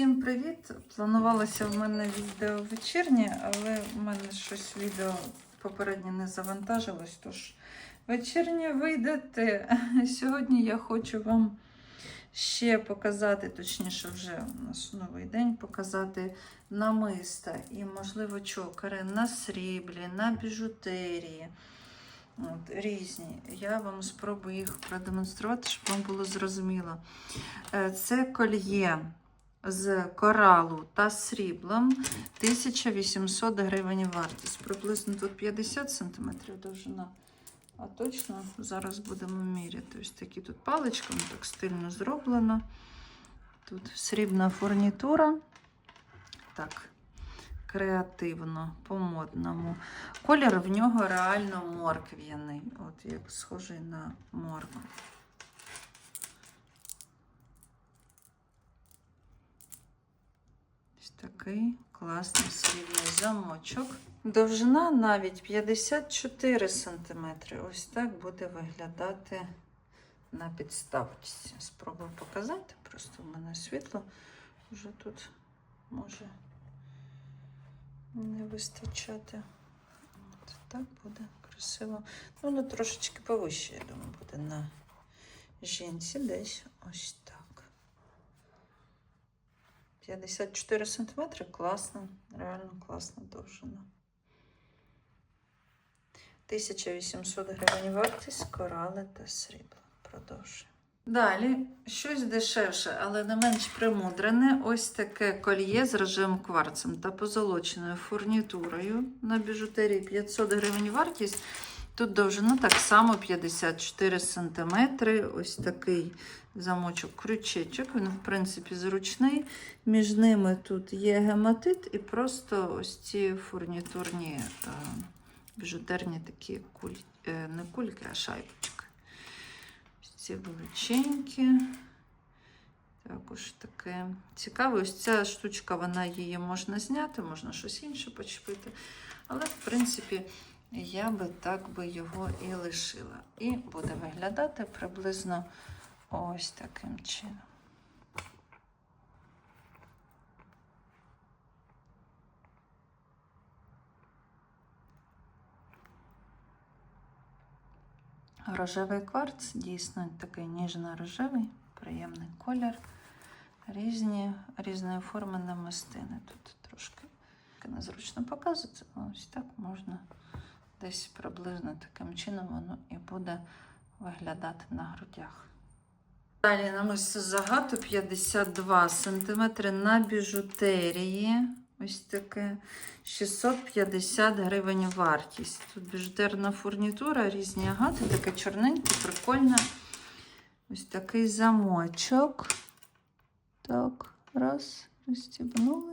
Всім привіт! Планувалося в мене відео вечірнє, але в мене щось відео попереднє не завантажилось, тож вечірнє вийдете. Сьогодні я хочу вам ще показати, точніше, вже у нас новий день показати намиста і, можливо, чокери на сріблі, на біжутерії. От, різні. Я вам спробую їх продемонструвати, щоб вам було зрозуміло. Е, Це кольє з коралу та сріблом 1800 гривень вартість. Приблизно тут 50 см довжина. А точно зараз будемо міряти. Ось такі тут паличками, так стильно зроблено. Тут срібна фурнітура. Так, креативно, по-модному. Колір в нього реально моркв'яний. От як схожий на моркву. Такий класний срібний замочок. Довжина навіть 54 см. Ось так буде виглядати на підставці. Спробую показати. Просто в мене світло вже тут може не вистачати. От так буде красиво. Ну, воно трошечки повище, я думаю, буде на жінці десь ось так. 54 см класно, реально класна довжина. 1800 гривень вартість корали та срібла. Продовжуємо. Далі щось дешевше, але не менш примудрене. Ось таке кольє з рожевим кварцем та позолоченою фурнітурою на біжутерії 500 гривень вартість. Тут довжина так само 54 см. Ось такий замочок крючечок. Він, в принципі, зручний. Між ними тут є гематит і просто ось ці фурнітурні е, біжутерні такі куль... е, не кульки, а шайбочки. Ось ці величенькі. Також таке цікаве. Ось ця штучка, вона її можна зняти, можна щось інше почепити. Але, в принципі, я би так би його і лишила. І буде виглядати приблизно ось таким чином. Рожевий кварц, дійсно такий ніжно-рожевий, приємний колір. Різні, різної форми намистини. Тут трошки незручно показувати, але ось так можна десь приблизно таким чином воно і буде виглядати на грудях. Далі намисто загату 52 см на біжутерії. Ось таке 650 гривень вартість. Тут біжутерна фурнітура, різні агати, таке чорненьке, прикольне. Ось такий замочок. Так, раз, розстібнули.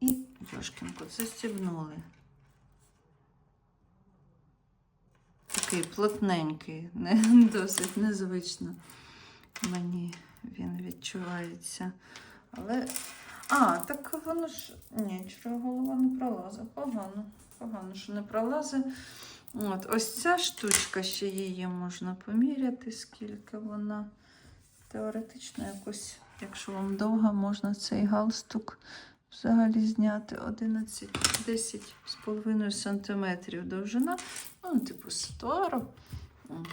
І Йошкінку застібнули. Такий плотненький, не, досить незвично. Мені він відчувається. Але. А, так воно ж. Ні, чого голова не пролазить. Погано. Погано, що не пролазить. От, ось ця штучка ще її можна поміряти, скільки вона. Теоретично якось, якщо вам довго, можна цей галстук взагалі зняти 11, 10 з половиною сантиметрів довжина. Ну, типу стору.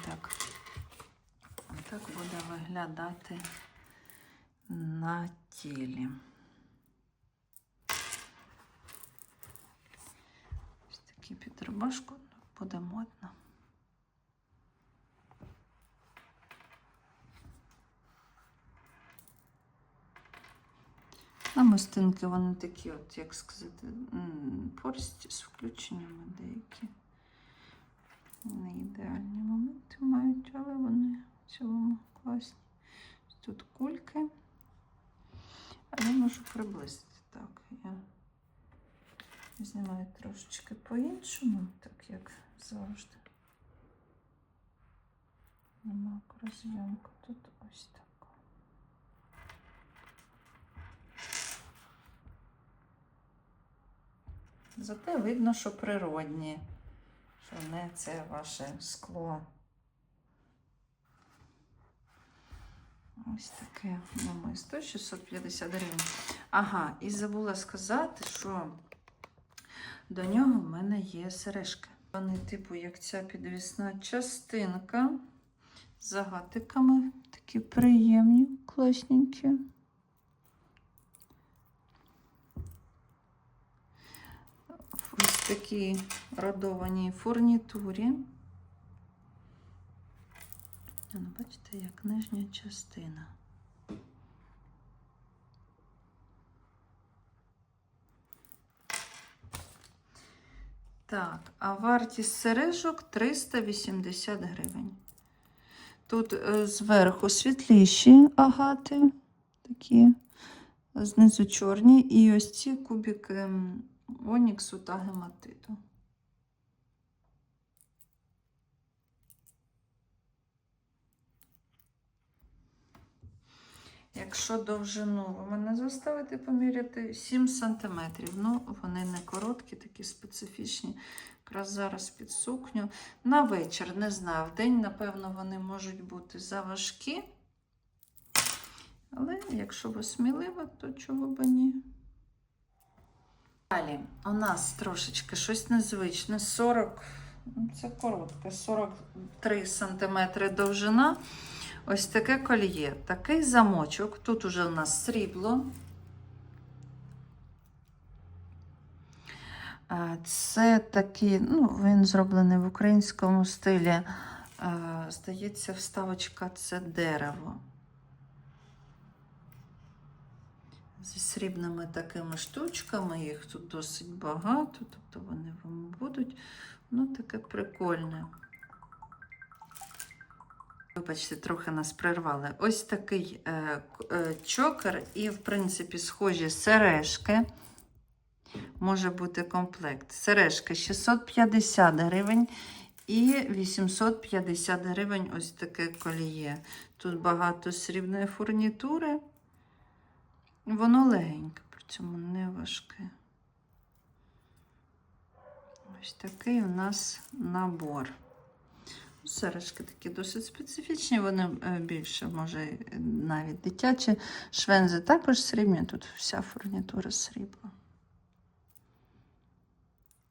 Так. Так буде виглядати на тілі. Ось такий під рубашку буде модно. Намистинки вони такі, от, як сказати, порсті з включеннями деякі. Не ідеальні моменти мають, але вони в цілому класні. Тут кульки. А я можу приблизити. Так, я знімаю трошечки по-іншому, так як завжди. Нема розйомка тут ось так. Зате видно, що природні, що це ваше скло. Ось таке намисто 650 гривень. Ага, і забула сказати, що до нього в мене є сережки. Вони, типу, як ця підвісна частинка з загатиками. Такі приємні, класненькі. В ось такій родованій фурнітурі. Ну, бачите, як нижня частина. Так, а вартість сережок 380 гривень. Тут е, зверху світліші агати, такі, знизу чорні, і ось ці кубики м, оніксу та гематиту. Якщо довжину ви мене заставите поміряти 7 см. Ну, вони не короткі, такі специфічні. Якраз зараз під сукню. На вечір, не знаю, в день, напевно, вони можуть бути заважкі. Але якщо ви смілива, то чого б ні. Далі у нас трошечки щось незвичне. 40, ну, це коротке, 43 см довжина. Ось таке кольє, такий замочок. Тут уже у нас срібло. Е, Це такий, ну, він зроблений в українському стилі. Е, Здається, вставочка це дерево. Зі срібними такими штучками, їх тут досить багато, тобто вони вам будуть. Ну, таке прикольне. Вибачте, трохи нас прервали. Ось такий е, е, чокер і, в принципі, схожі сережки. Може бути комплект. Сережки 650 гривень і 850 гривень ось таке коліє. Тут багато срібної фурнітури. Воно легеньке, при цьому не важке. Ось такий у нас набор. Сережки такі досить специфічні, вони е, більше, може, навіть дитячі. Швензи також срібні, тут вся фурнітура срібла.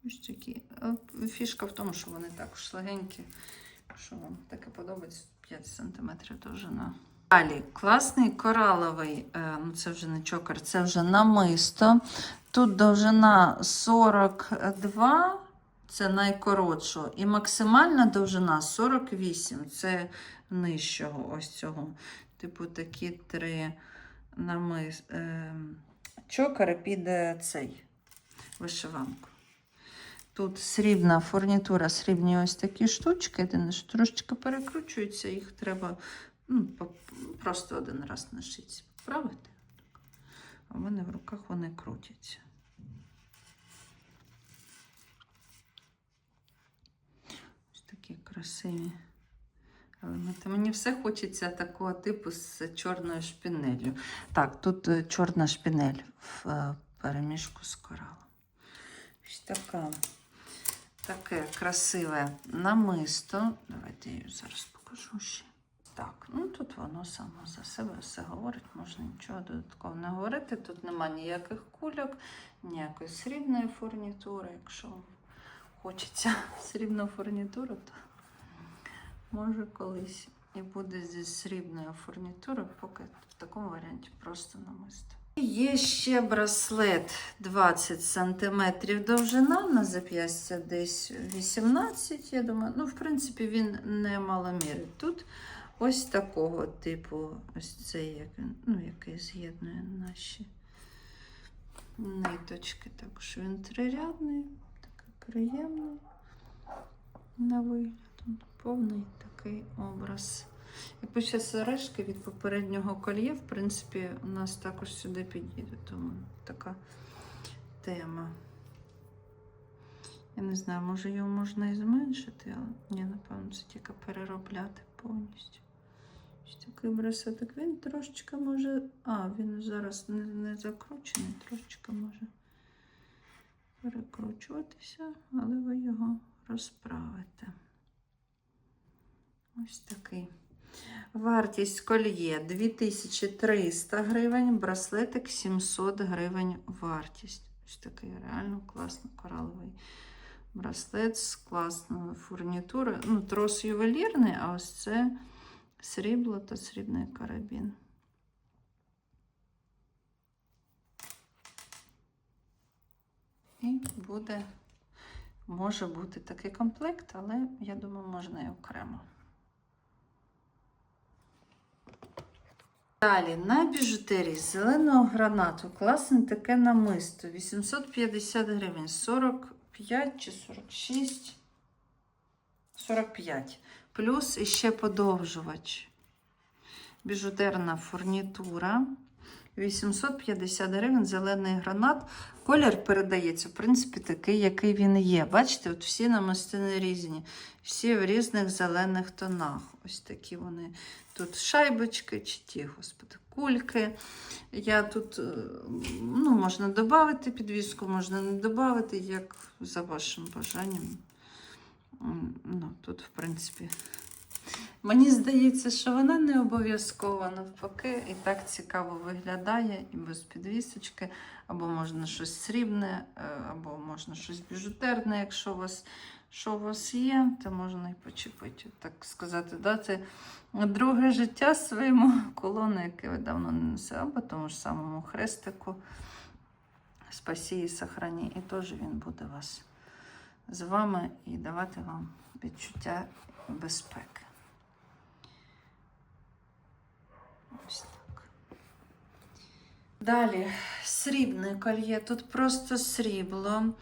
Ось такі. Е, Фішка в тому, що вони також легенькі. Якщо вам таке подобається, 5 см довжина. Далі класний кораловий, е, ну це вже не чокер, це вже намисто. Тут довжина 42 це найкоротшого. І максимальна довжина 48, це нижчого ось цього. Типу такі три намис... е, чокери під цей вишиванку. Тут срібна фурнітура, срібні ось такі штучки, що трошечки перекручуються, їх треба ну, просто один раз на шиці поправити. А в мене в руках вони крутяться. Ось такі красиві елементи. Мені все хочеться такого типу з чорною шпінелью. Так, тут е, чорна шпінель в е, переміжку з коралом. Ось така. Таке красиве намисто. Давайте я зараз покажу ще. Так, ну тут воно само за себе все говорить, можна нічого додатково не говорити. Тут нема ніяких кульок, ніякої срібної фурнітури. Якщо хочеться срібну фурнітуру, то може колись і буде зі срібною фурнітурою, поки в такому варіанті просто намисто. Є ще браслет 20 см довжина, на зап'ястя десь 18, я думаю. Ну, в принципі, він не маломірий. Тут ось такого типу, ось цей, як ну, який з'єднує наші ниточки. Також він трирядний, такий приємний на вигляд. Повний такий образ. Якби ще сережки від попереднього кольє, в принципі, у нас також сюди підійде, тому така тема. Я не знаю, може його можна і зменшити, але ні, напевно, це тільки переробляти повністю. Такий брасетик. Він трошечки може. А, він зараз не, не закручений, трошечки може перекручуватися, але ви його розправите. Ось такий. Вартість кольє 2300 гривень, браслетик 700 гривень вартість. Ось такий реально класний кораловий браслет з класною фурнітурою. Ну, трос ювелірний, а ось це срібло та срібний карабін. І буде, може бути такий комплект, але я думаю, можна і окремо. Далі на біжутерії зеленого гранату. Класне таке намисто. 850 гривень. 45 чи 46. 45. Плюс іще подовжувач. Біжутерна фурнітура. 850 гривень, зелений гранат. Колір передається, в принципі, такий, який він є. Бачите, от всі намистини різні, всі в різних зелених тонах. Ось такі вони. Тут шайбочки чи ті, господи, кульки. Я тут, е, ну, можна додати підвіску, можна не додати, як за вашим бажанням. Ну, тут, в принципі, мені здається, що вона не обов'язкова навпаки, і так цікаво виглядає, і без підвісочки, або можна щось срібне, е, або можна щось біжутерне, якщо у вас що у вас є, то можна і почепити, так сказати, дати друге життя своєму колону, яке ви давно не носили, або тому ж самому хрестику. Спасі і сохрані. І теж він буде вас з вами і давати вам відчуття безпеки. Ось так. Далі срібне кольє. Тут просто срібло.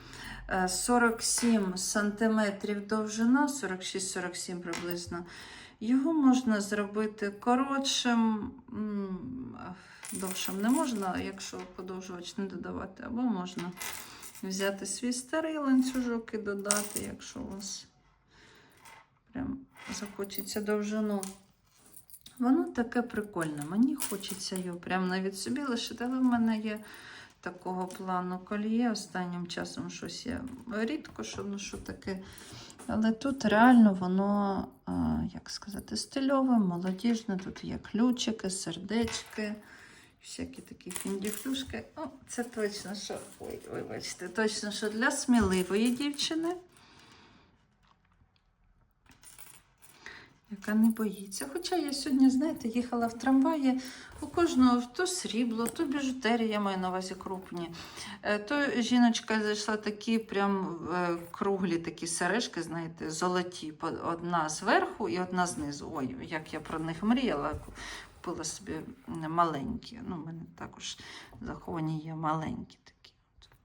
Е, 47 сантиметрів довжина, 46-47 приблизно. Його можна зробити коротшим, довшим не можна, якщо подовжувач не додавати, або можна взяти свій старий ланцюжок і додати, якщо у вас прям захочеться довжину. Воно таке прикольне. Мені хочеться його прямо навіть собі лишити, але в мене є такого плану кольє. Останнім часом щось я рідко, що що таке. Але тут реально воно, як сказати, стильове, молодіжне. Тут є ключики, сердечки, всякі такі фіндіфлюшки. О, це точно, що. Ой, вибачте, точно, що для сміливої дівчини. Яка не боїться. Хоча я сьогодні, знаєте, їхала в трамваї, у кожного то срібло, то біжутерія, я маю на увазі крупні. Е, То жіночка зайшла такі прям е, круглі такі сережки, знаєте, золоті. Одна зверху і одна знизу. Ой, як я про них мріяла, купила собі маленькі. Ну, у мене також заховані є маленькі такі.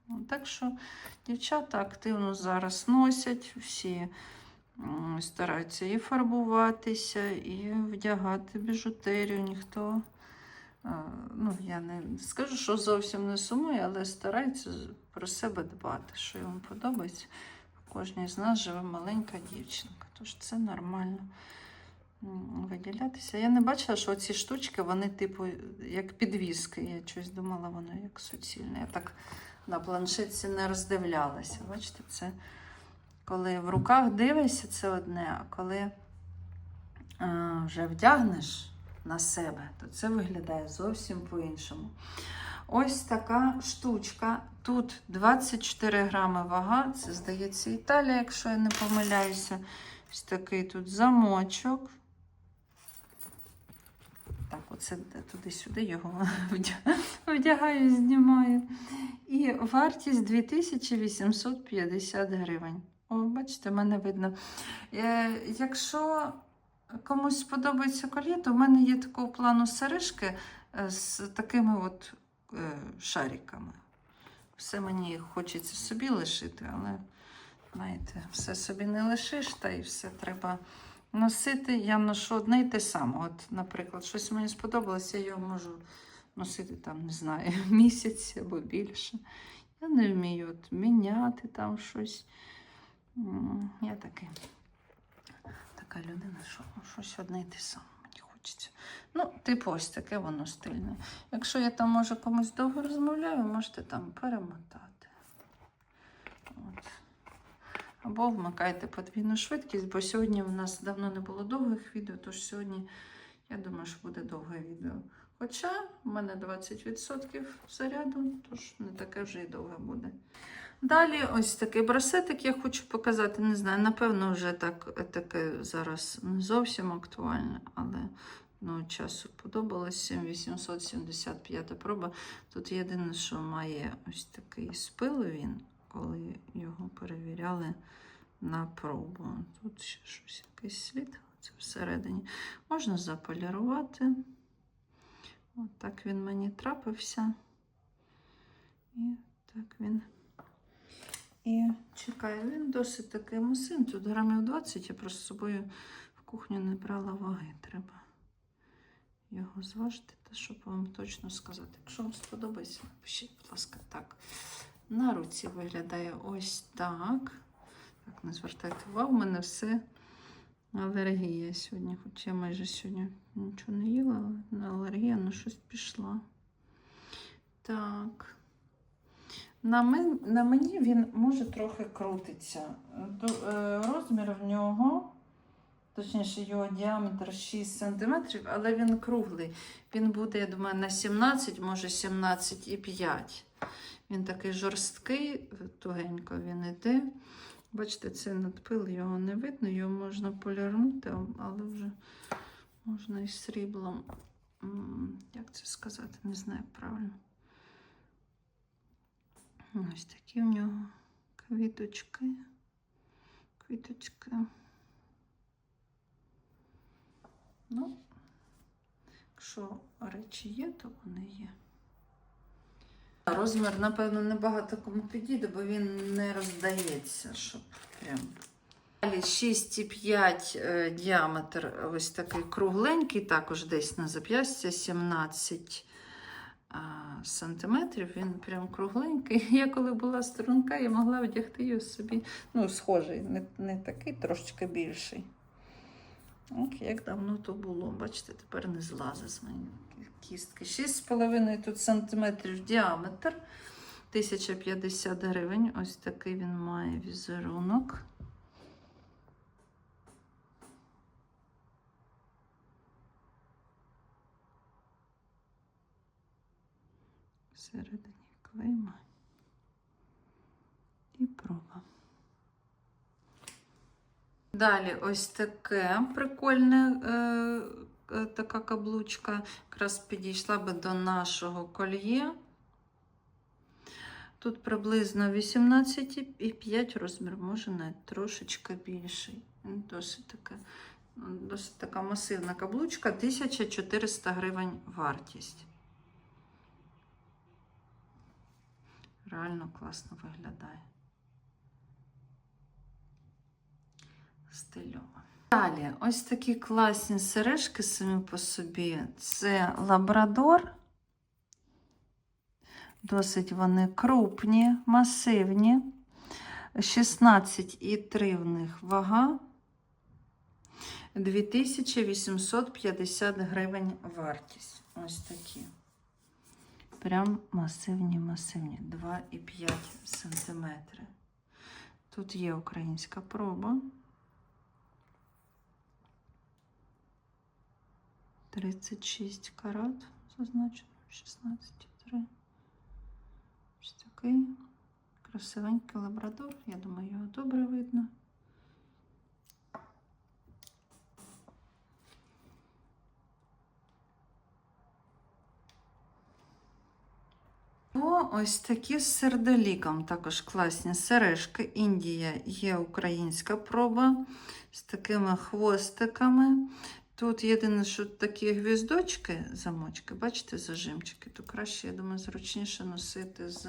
Ну, Так що дівчата активно зараз носять всі. Стараються і фарбуватися, і вдягати біжутерію. Ніхто, е, ну, я не скажу, що зовсім не сумує, але старається з- про себе дбати, що йому подобається. Кожній з нас живе маленька дівчинка, тож це нормально виділятися. Я не бачила, що ці штучки, вони, типу, як підвіски. Я щось думала, воно як суцільне. Я так на планшетці не роздивлялася. Бачите, це коли в руках дивишся, це одне, а коли е, вже вдягнеш на себе, то це виглядає зовсім по-іншому. Ось така штучка. Тут 24 грами вага, це, здається, Італія, якщо я не помиляюся. Ось такий тут замочок. Так, оце туди-сюди його вдягаю, знімаю. І вартість 2850 гривень. О, бачите, мене видно. Е, якщо комусь сподобається кольє, то в мене є такого плану сережки е, з такими от е, шариками. Все мені хочеться собі лишити, але, знаєте, все собі не лишиш, та і все треба носити. Я ношу одне і те саме. От, наприклад, щось мені сподобалося, я його можу носити там, не знаю, місяць або більше. Я не вмію от міняти там щось. Я таки, така людина, що ну, щось одне і те саме мені хочеться. Ну, типу, ось таке воно стильне. Якщо я там, може, комусь довго розмовляю, можете там перемотати. От. Або вмикайте подвійну швидкість, бо сьогодні в нас давно не було довгих відео, тож сьогодні Я думаю, що буде довге відео. Хоча в мене 20% заряду, тож не таке вже і довге буде. Далі ось такий браслетик я хочу показати. Не знаю, напевно, вже так, таке зараз не зовсім актуальне, але ну, часу подобалось. 7875 проба. Тут єдине, що має ось такий спил він, коли його перевіряли на пробу. Тут ще щось якийсь слід. Це всередині. Можна заполірувати. От так він мені трапився. І так він. І чекаю, він досить такий масин. Тут грамів 20, я просто з собою в кухню не брала ваги. Треба його зважити, та щоб вам точно сказати. Якщо вам сподобається, напишіть, будь ласка, так. На руці виглядає ось так. Так, не звертайте увагу, у мене все алергія сьогодні. Хоча я майже сьогодні нічого не їла, але алергія на щось пішла. Так. На, мен, на мені він може трохи крутиться. Е, Розмір в нього, точніше, його діаметр 6 см, але він круглий. Він буде, я думаю, на 17, може 17,5. Він такий жорсткий, тугенько він іде. Бачите, це надпил, його не видно, його можна полірнути, але вже можна і сріблом. Як це сказати, не знаю правильно. Ось такі в нього квіточки. Квіточки. Ну, якщо речі є, то вони є. Розмір, напевно, небагато кому підійде, бо він не роздається, щоб прям. Далі 6,5 е, діаметр, ось такий кругленький, також десь на зап'ястя 17 а, сантиметрів. Він прям кругленький. Я коли була струнка, я могла одягти його собі. Ну, схожий, не, не такий, трошечки більший. От як давно то було. Бачите, тепер не злазить з моєї кістки. 6,5 тут сантиметрів діаметр. 1050 гривень. Ось такий він має візерунок. Всередині клейма і проба. Далі ось таке прикольне, е, е, така каблучка. Якраз підійшла би до нашого кольє. Тут приблизно 18,5 розмір, може навіть трошечки більший. Досить така, досить така масивна каблучка, 1400 гривень вартість. Реально класно виглядає. Стильово. Далі, ось такі класні сережки самі по собі. Це лабрадор. Досить вони крупні, масивні. 16,3 в них вага. 2850 гривень вартість. Ось такі. Прям масивні, масивні. 2,5 см. Тут є українська проба. 36 карат, зазначено 16,3. Ось такий красивенький лабрадор. Я думаю, його добре видно. О, ось такі з сердоліком. Також класні сережки. Індія є українська проба з такими хвостиками. Тут єдине, що такі гвіздочки, замочки, бачите, зажимчики, то краще, я думаю, зручніше носити з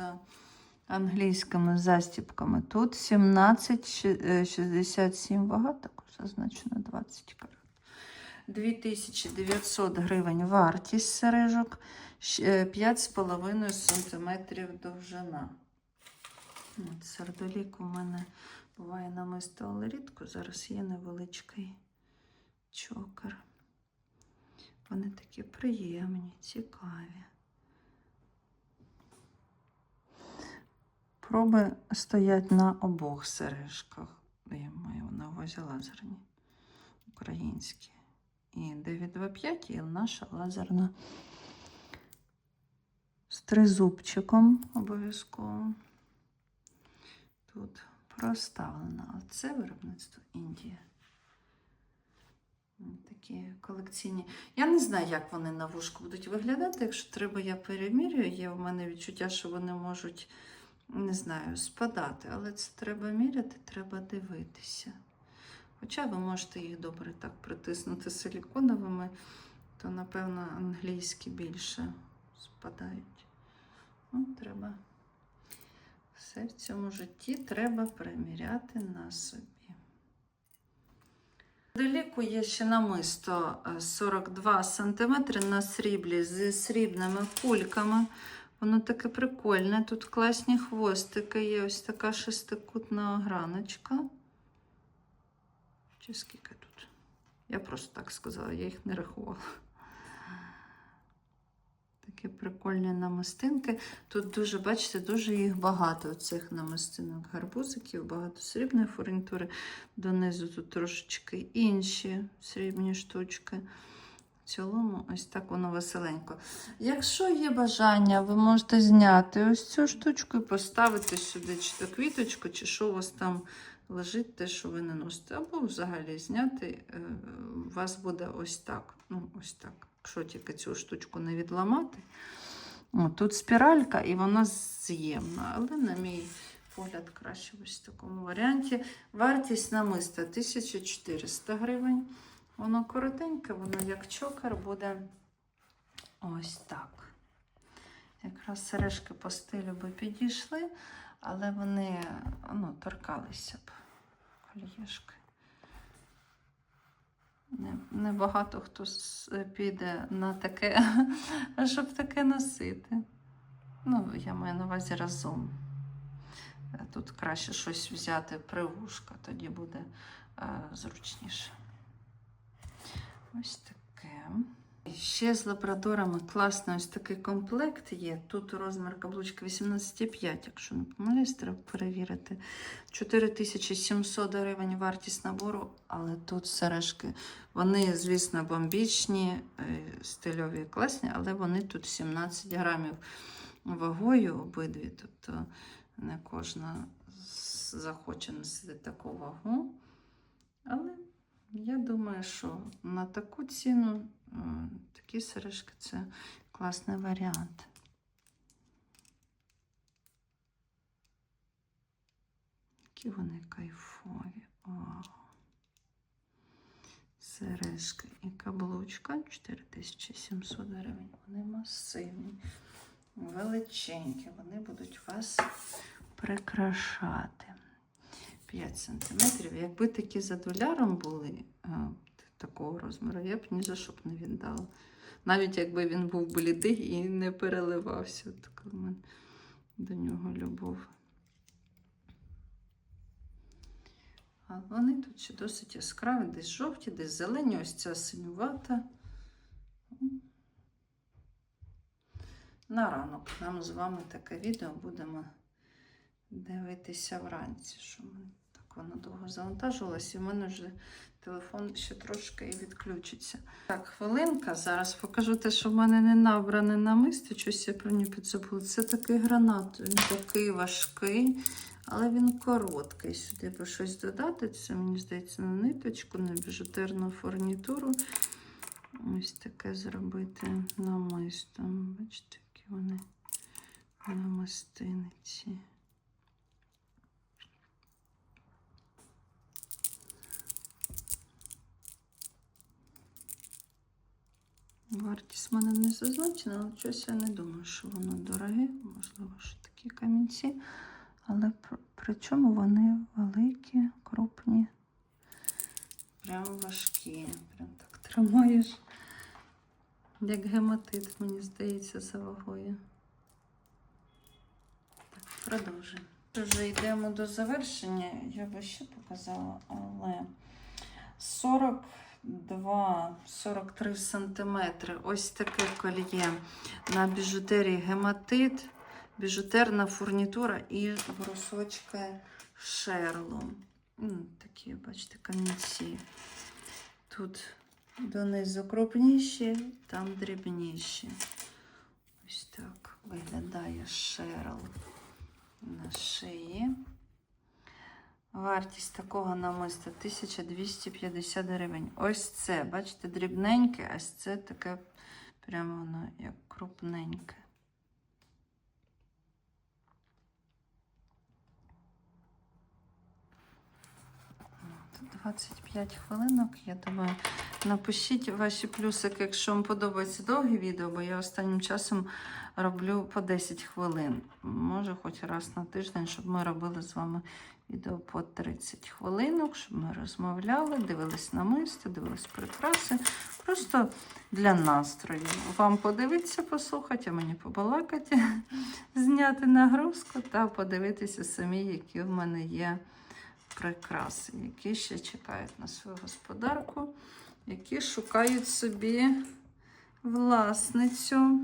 англійськими застіпками. Тут 17,67 вага, також зазначено 20 карат. 2900 гривень вартість сережок, е, 5,5 см довжина. От, сердолік у мене буває намисто, рідко. Зараз є невеличкий чокер. Вони такі приємні, цікаві. Проби стоять на обох сережках. Я маю на увазі лазерні, українські. і 925, і наша лазерна з тризубчиком обов'язково. Тут проставлено. А це виробництво Індія. Такі колекційні. Я не знаю, як вони на вушку будуть виглядати. Якщо треба, я перемірюю. Є в мене відчуття, що вони можуть, не знаю, спадати. Але це треба міряти, треба дивитися. Хоча ви можете їх добре так притиснути силіконовими, то, напевно, англійські більше спадають. Ну, треба. Все в цьому житті треба приміряти на собі. Далеко є ще намисто е, 42 см на сріблі з срібними кульками. Воно таке прикольне. Тут класні хвостики, є ось така шестикутна граночка. Чи скільки тут? Я просто так сказала, я їх не рахувала. Такі прикольні намистинки. Тут дуже, бачите, дуже їх багато цих намистинок гарбузиків, багато срібної фурнітури. Донизу тут трошечки інші срібні штучки. В цілому, ось так воно веселенько. Якщо є бажання, ви можете зняти ось цю штучку і поставити сюди чи то квіточку, чи що у вас там лежить, те, що ви не носите. Або взагалі зняти, е, у вас буде ось так. Ну, ось так. Якщо тільки цю штучку не відламати. О, тут спіралька і вона з'ємна, але, на мій погляд, краще ось в такому варіанті. Вартість намиста 1400 гривень. Воно коротеньке, воно як чокер буде ось так. Якраз сережки по стилю би підійшли, але вони ну, торкалися б колієшки. Не, не багато хто піде на таке, щоб таке носити. Ну, я маю на увазі разом. Е, Тут краще щось взяти привушка, тоді буде е, зручніше. Ось таке. Ще з лабрадорами класний ось такий комплект є. Тут розмір каблучки 18,5, якщо не помиляюсь, треба перевірити. 4700 гривень вартість набору, але тут сережки. Вони, звісно, бомбічні, е, стильові, класні, але вони тут 17 грамів вагою обидві. Тобто не кожна захоче носити таку вагу. Але я думаю, що на таку ціну такі сережки це класний варіант. Які вони кайфові. Вау. Сережки і каблучка 4700 гривень. Вони масивні, величенькі. Вони будуть вас прикрашати. 5 сантиметрів. Якби такі за доляром були а, такого розміру, я б ні за що б не віддала. Навіть якби він був блідий і не переливався. Така в мене до нього любов. А вони тут ще досить яскраві, десь жовті, десь зелені, ось ця синювата. На ранок нам з вами таке відео будемо дивитися вранці, що так воно довго завантажувалось, і в мене вже телефон ще трошки відключиться. Так, хвилинка. Зараз покажу те, що в мене не набране на мисті, щось я про нього підзабула. Це такий гранат, він такий важкий, але він короткий. Сюди би щось додати. Це, мені здається, на ниточку, на біжутерну фурнітуру. Ось таке зробити намисто. Бачите, які вони намистиниці. Вартість в мене не зазначена, але щось я не думаю, що воно дороге, можливо, що такі камінці. Але при, чому вони великі, крупні, прям важкі. Прям так тримаєш. Як гематит, мені здається, за вагою. Так, продовжуємо. Вже йдемо до завершення. Я би ще показала, але 42-43 сантиметри. Ось таке кольє на біжутерії гематит, біжутерна фурнітура і брусочки шерлу. М, Такі, бачите, камінці. Тут донизу крупніші, там дрібніші. Ось так виглядає шерл на шиї. Вартість такого намиста 1250 гривень. Ось це, бачите, дрібненьке, а це таке прямо воно як крупненьке. От, 25 хвилинок, я думаю. Напишіть ваші плюсики, якщо вам подобається довгі відео, бо я останнім часом роблю по 10 хвилин. Може, хоч раз на тиждень, щоб ми робили з вами відео по 30 хвилинок, щоб ми розмовляли, дивились на мисто, дивились прикраси. Просто для настрою. Вам подивитися, послухати, а мені побалакати, зняти нагрузку та подивитися самі, які в мене є прикраси, які ще чекають на свою господарку, які шукають собі власницю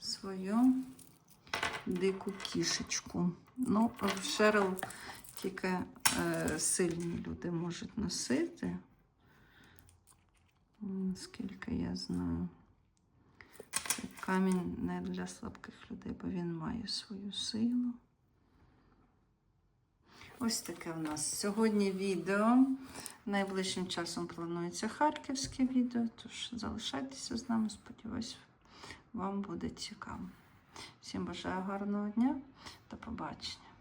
свою дику кішечку. Ну, в Шерл тільки е, сильні люди можуть носити. М, Скільки я знаю. Цей камінь не для слабких людей, бо він має свою силу. Ось таке в нас сьогодні відео. Найближчим часом планується харківське відео, тож залишайтеся з нами, сподіваюся, вам буде цікаво. Всім бажаю гарного дня. До побачення.